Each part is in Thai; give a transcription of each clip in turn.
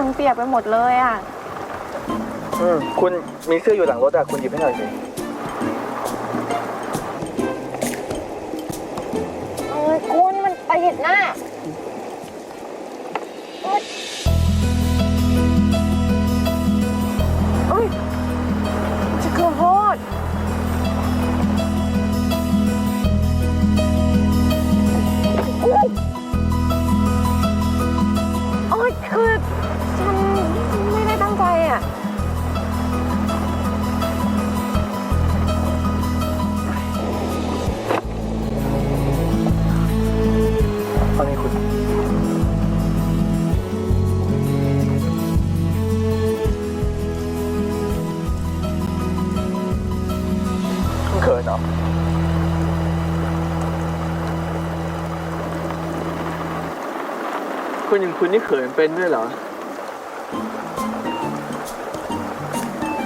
คุณเปียกไปหมดเลยอะ อืมคุณมีเสื้ออยู่หลังรถอะคุณหยิบให้หน่อยสิเอ้ยคุณมันไปเห็นห เขินเหรอคนอย่างคุณนี่เขินเป็นด้วยเหรอ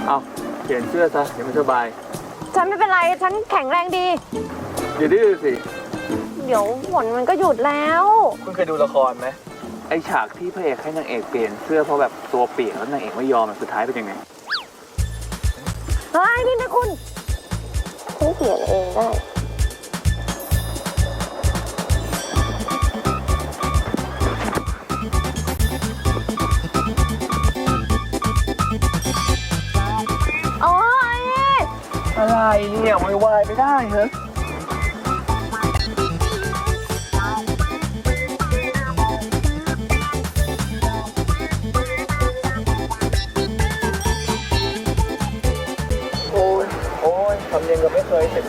เอาเขียนเสื้อซะเดี๋ยวมันสบาย ฉันไม่เป็นไร ฉันแข็งแรงดี อย่าดื้อสิ เดี๋ยวฝนมันก็หยุดแล้ว คุณเคยดูละครไหมไอฉากที่พระเอกให้นางเอกเปลี่ยนเสื้อเพราะแบบตัวเปียกแล้วนางเอกไม่ยอมอะสุดท้ายเป็นยังไง เฮ้ยนี่นะคุณฉันเปลี่ยนเองได้ โอ้ยอะไรเนี่ยไม่วายไม่ได้เหรอ เคยเห็น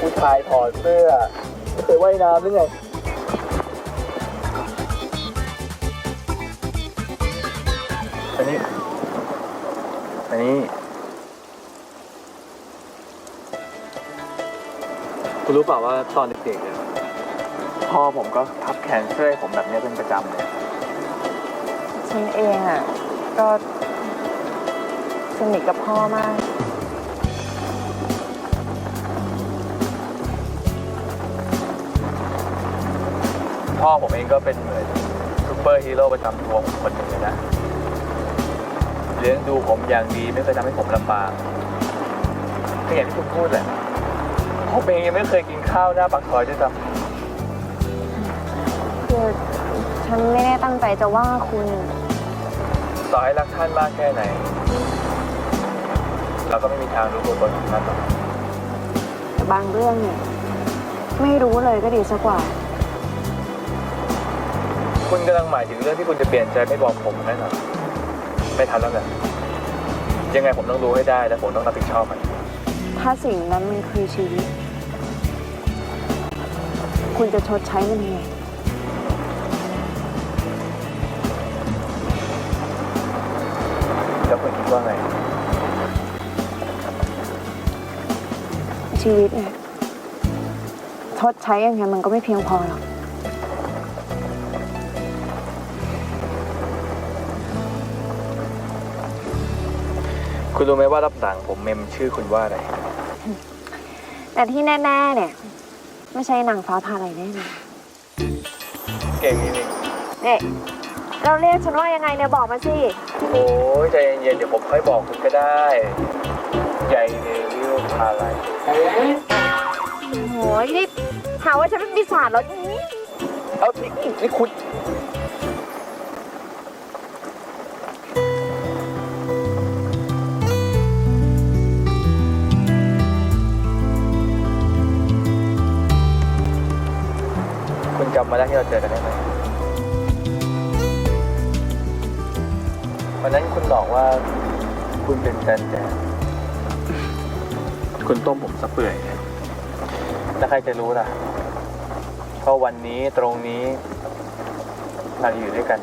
ผู้ชายถอดเสื้อไม่เคยว่ายน้ำหรือไงอันนี้อันนี้คุณรู้เปล่าว่าตอนเด็กๆเนี่ยพ่อผมก็พับแขนเสื้อให้ผมแบบนี้เป็นประจำเลย ฉันเองอะ ก็สนิทกับพ่อมาก อผมเองก็เป็นเหมือนซูเปอร์ฮีโร่ประจำตัวผมคนหนึ่งเลยนะ เลี้ยงดูผมอย่างดีไม่เคยทำให้ผมลำบากก็อย่างที่คุณพูดแหละผมเองยังไม่เคยกินข้าวหน้าปากซอยด้วยซ้คือฉันไม่ได้ตั้งใจจะว่าคุณำต่อให้รักท่านมากแค่ไหน เราก็ไม่มีทางรู้ตัวตนของท่านหรอกแต่บางเรื่องเนี่ย ไม่รู้เลยก็ดีสักกว่า คุณกำลังหมายถึงเรื่องที่คุณจะเปลี่ยนใจไม่บอกผมแน่นอนไม่ทันแล้วนะยังไงผมต้องรู้ให้ได้และผมต้องรับผิดชอบมัน ถ้าสิ่งนั้นมันคือชีวิต คุณจะชดใช้มันยังไงแล้วคุณคิดว่าไง ชีวิตเนี่ยชดใช้ยังไงมันก็ไม่เพียงพอหรอก คุณรู้ไหมว่ารับหลังผมเมมชื่อคุณว่าอะไร แต่ที่แน่ๆเนี่ย ไม่ใช่นางฟ้าพาอะไรแน่นอนเก่งจริงเนี่ยเราเรียกฉันว่ายังไงเนี่ยบอกมาสิๆโอ้ยใจเย็นๆเดี๋ยวผมค่อยบอกคุณก็ได้ ใหญ่เดวิลพาอะไรโอ้ยนี่หาว่าฉันเป็นปีศาจเหรออี๋เอานี่นี่คุณ จำมาได้ที่เราเจอกันได้ไหมวันนั้นคุณบอกว่าคุณเป็นแฟนแจนคุณต้มผมซะเปื่อยแล้วใครจะรู้ล่ะเพราะวันนี้ตรงนี้เราอยู่ด้วยกัน